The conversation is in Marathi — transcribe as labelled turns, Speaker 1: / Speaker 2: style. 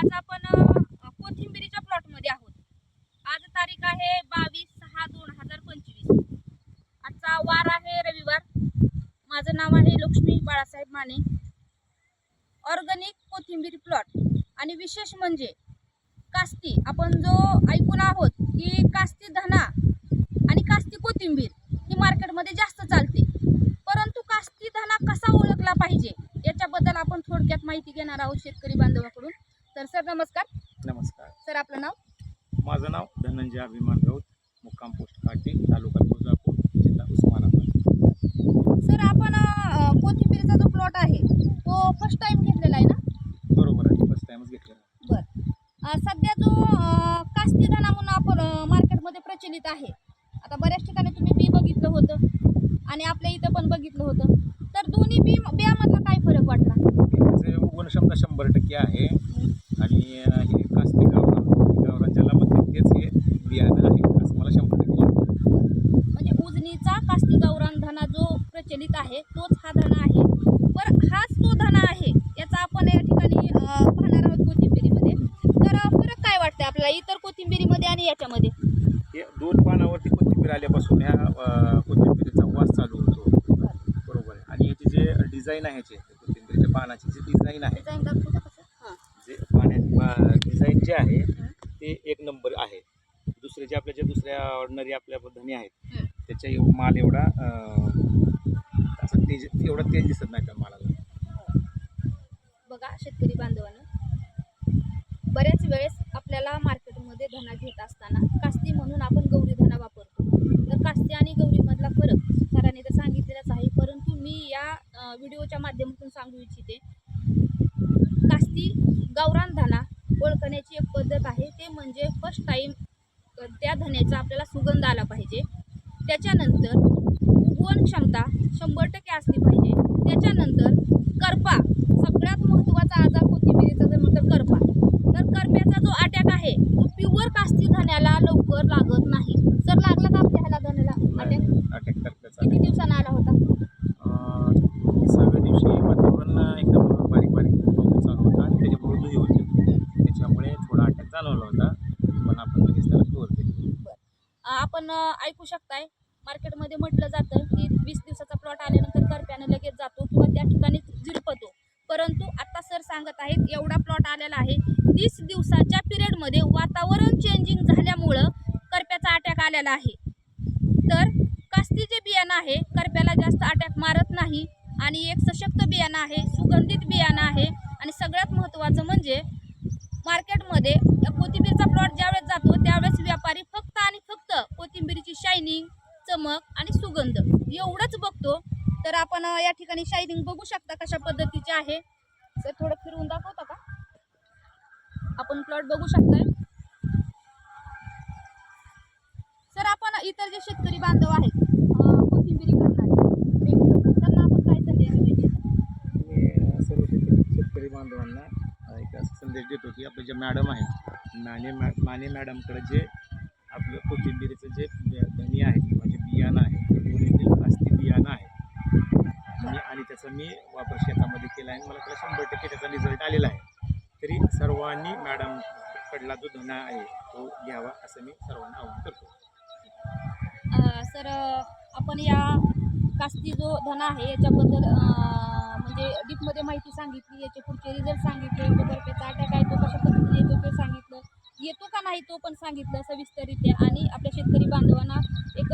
Speaker 1: आज आपण अ, कोथिंबिरीच्या प्लॉटमध्ये आहोत. आज तारीख आहे बावीस सहा दोन हजार पंचवीस. आजचा वार आहे रविवार. माझं नाव आहे लक्ष्मी बाळासाहेब माने. ऑर्गॅनिक कोथिंबीर प्लॉट आणि विशेष म्हणजे कास्ती. आपण जो ऐकून आहोत की कास्ती धना आणि कास्ती कोथिंबीर ही मार्केटमध्ये जास्त चालते. परंतु कास्ती धना कसा ओळखला पाहिजे याच्याबद्दल आपण थोडक्यात माहिती घेणार आहोत शेतकरी बांधवाकडून. तर सर नमस्कार.
Speaker 2: नमस्कार.
Speaker 1: सर आपलं नाव?
Speaker 2: माझं नाव धनंजय अभिमान राऊत मुक्काम पोस्ट काटी तालुका तुळजापूर जिल्हा उस्मानाबाद.
Speaker 1: सर आपण कोथिंबीरचा जो प्लॉट आहे तो फर्स्ट टाइम घेतलेला आहे ना?
Speaker 2: बरोबर आहे फर्स्ट टाइमच घेतलेला
Speaker 1: बर. सध्या जो कास्ती धना म्हणून आपण मार्केटमध्ये प्रचलित आहे आता बऱ्याच ठिकाणी तुम्ही बी बघितलं होतं आणि आपल्या इथं पण बघितलं होतं. तर दोन्ही बी बियामधला काय फरक वाटला?
Speaker 2: उगवण क्षमता शंभर टक्के आहे आणि अं, हे कास्ती गावरान गावरान ज्याला म्हणते तेच हे बियाणं आहे असं मला शंभर टक्के वाटतं.
Speaker 1: म्हणजे उजनीचा कास्ती गावरान धना जो प्रचलित आहे तोच हा धना आहे. पर हाच तो धना आहे याचा आपण या ठिकाणी पाहणार आहोत कोथिंबिरीमध्ये. तर फरक काय वाटतं आपल्याला इतर कोथिंबिरीमध्ये आणि याच्यामध्ये?
Speaker 2: हे दोन पानावरती कोथिंबीर आल्यापासून ह्या कोथिंबीरीचा वास चालू होतो. बरोबर आहे. आणि याची जे डिझाईन आहे याची कोथिंबीरीच्या पानाची जी डिझाईन आहे
Speaker 1: हां.
Speaker 2: जे पाण्यात डिझाईन जे आहे ते एक नंबर आहे. दुसरे जे आपल्या जे दुसऱ्या ऑर्डनरी आपल्या धनी आहेत. त्याच्या एव- माल एवढा असं तेज एवढा तेज दिसत नाही त्या मालाला.
Speaker 1: बघा शेतकरी बांधवांनो. बऱ्याच वेळेस आपल्याला मार्केटमध्ये धना घेत असताना कास्ती म्हणून आपण गौरी धना वापरतो. तर कास्ती आणि गौरीमधला फरक सरांनी तर सांगितलेलाच आहे परंतु मी या व्हिडिओच्या माध्यमातून सांगू इच्छिते. कास्ती गावरान धना ओळखण्याची एक पद्धत आहे ते म्हणजे फर्स्ट टाईम त्या धन्याचा आपल्याला सुगंध आला पाहिजे. त्याच्यानंतर उगवण क्षमता शंभर टक्के असली पाहिजे. त्याच्यानंतर करपा सगळ्यात महत्त्वाचा आजार कोथिंबिरीचा जर म्हटलं करपा तर करप्याचा जो अटॅक आहे तो प्युअर कास्ती धन्याला लवकर लागत नाही जर लागला का आपल्या ह्याला धन्याला अटॅक
Speaker 2: अटॅक करण्याचा
Speaker 1: किती दिवसानं आला होता
Speaker 2: तिसाव्या दिवशी वातावरण एकदम बारीक बारीक पाऊस चालू होता आणि त्याच्यामुळे धुई होती त्याच्यामुळे थोडा अटॅक जाणवला होता पण आपण लगेच त्याला कवर केली
Speaker 1: अ, आपण ऐकू शकताय. मार्केटमध्ये म्हटलं जातं की वीस दिवसाचा प्लॉट आल्यानंतर करप्यानं लगेच जातो किंवा त्या ठिकाणी झिरपतो. परंतु आता सर सांगत आहेत एवढा प्लॉट आलेला आहे तीस दिवसाच्या पिरियडमध्ये वातावरण चेंजिंग झाल्यामुळं करप्याचा अटॅक आलेला आहे. तर कास्ती जे बियाणं आहे करप्याला जास्त अटॅक मारत नाही आणि एक सशक्त बियाणं आहे सुगंधित बियाणं आहे आणि सगळ्यात महत्त्वाचं म्हणजे मार्केटमध्ये एकोती कोथिंबीरचा प्लॉट ज्यावेळेस जातो त्यावेळेस व्यापारी फक्त आणि फक्त कोथिंबीरीची शायनिंग चमक आणि सुगंध. एवढंच बघतो तर आपण या ठिकाणी शायनिंग बघू शकता कशा पद्धतीचे आहे. सर थोडं फिरवून दाखवता का? आपण प्लॉट बघू शकताय. सर आपण इतर जे शेतकरी बांधव आहेत कोथिंबीरी कोथिंबिरी करणारे त्यांना आपण काय संदेश देऊ
Speaker 2: सर्व शेतकरी बांधवांना एक संदेश देतो की आपले जे मॅडम आहेत माने मॅ माने मॅडमकडे जे आपलं कोथिंबिरीचं जे धनी आहे किंवा जे बियाणं आहे ते ओरिजिनल बियाणं आहे आणि आणि त्याचा मी वापर शेतामध्ये केला आहे. आणि मला त्याला शंभर टक्के त्याचा रिझल्ट आलेला आहे. तरी सर्वांनी मॅडमकडला जो धना आहे तो घ्यावा असं मी सर्वांना आवाहन करतो.
Speaker 1: सर आपण या कास्ती जो धना आहे याच्याबद्दल म्हणजे डीपमध्ये माहिती सांगितली याचे पुढचे रिझल्ट सांगितले तो बर्फेचा अटॅक आहे तो कशा पद्धतीने येतो ते सांगितलं. येतो का नाही तो पण सांगितलं सविस्तररित्या. आणि आपल्या शेतकरी बांधवांना एक